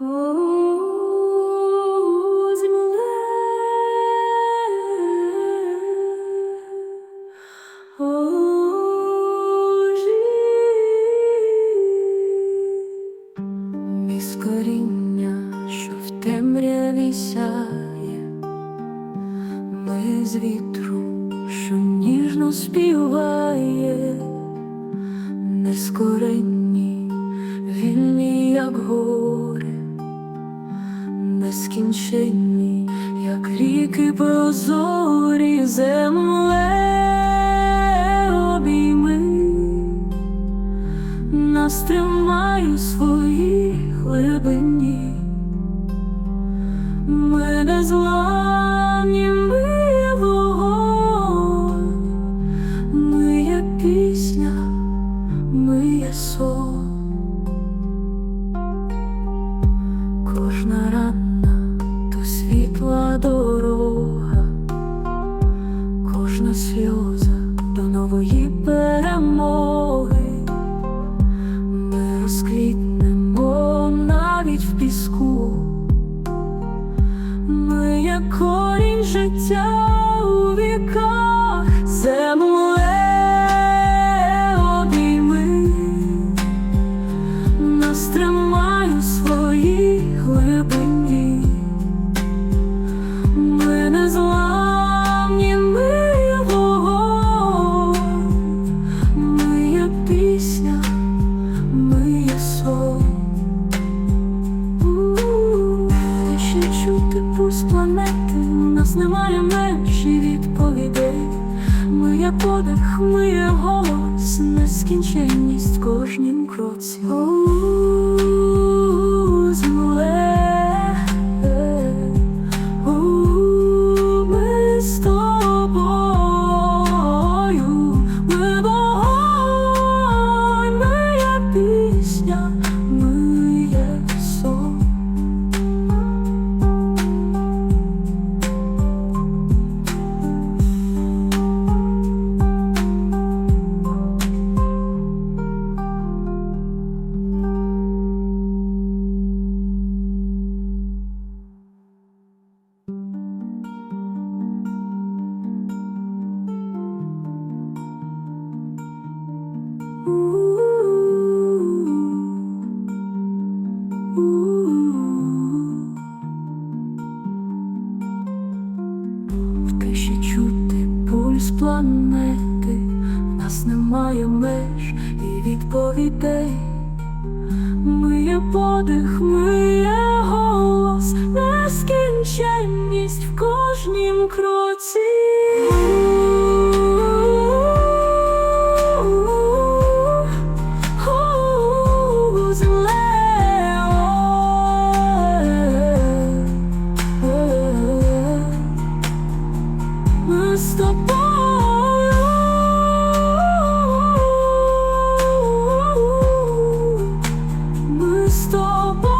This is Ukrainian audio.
О, коріння, що в темряві сяє, ми з вітру, що ніжно співає, нескоренні, вільні, як гори, нескінченні, як ріки прозорі земле обійми, нас тримай у своїй глибині. Ми не зламні, розквітнемо навіть в піску. Ми є корінь життя у віках, земле обійми, нас тримай у глибині. Ми не зламні, немає менші відповідей. Ми є подих, ми є голос, нескінченність кожнім кроці. В тиші чути пульс планети, в нас немає меж і відповідей. Ми є подих, ми тобою. Ми з тобою.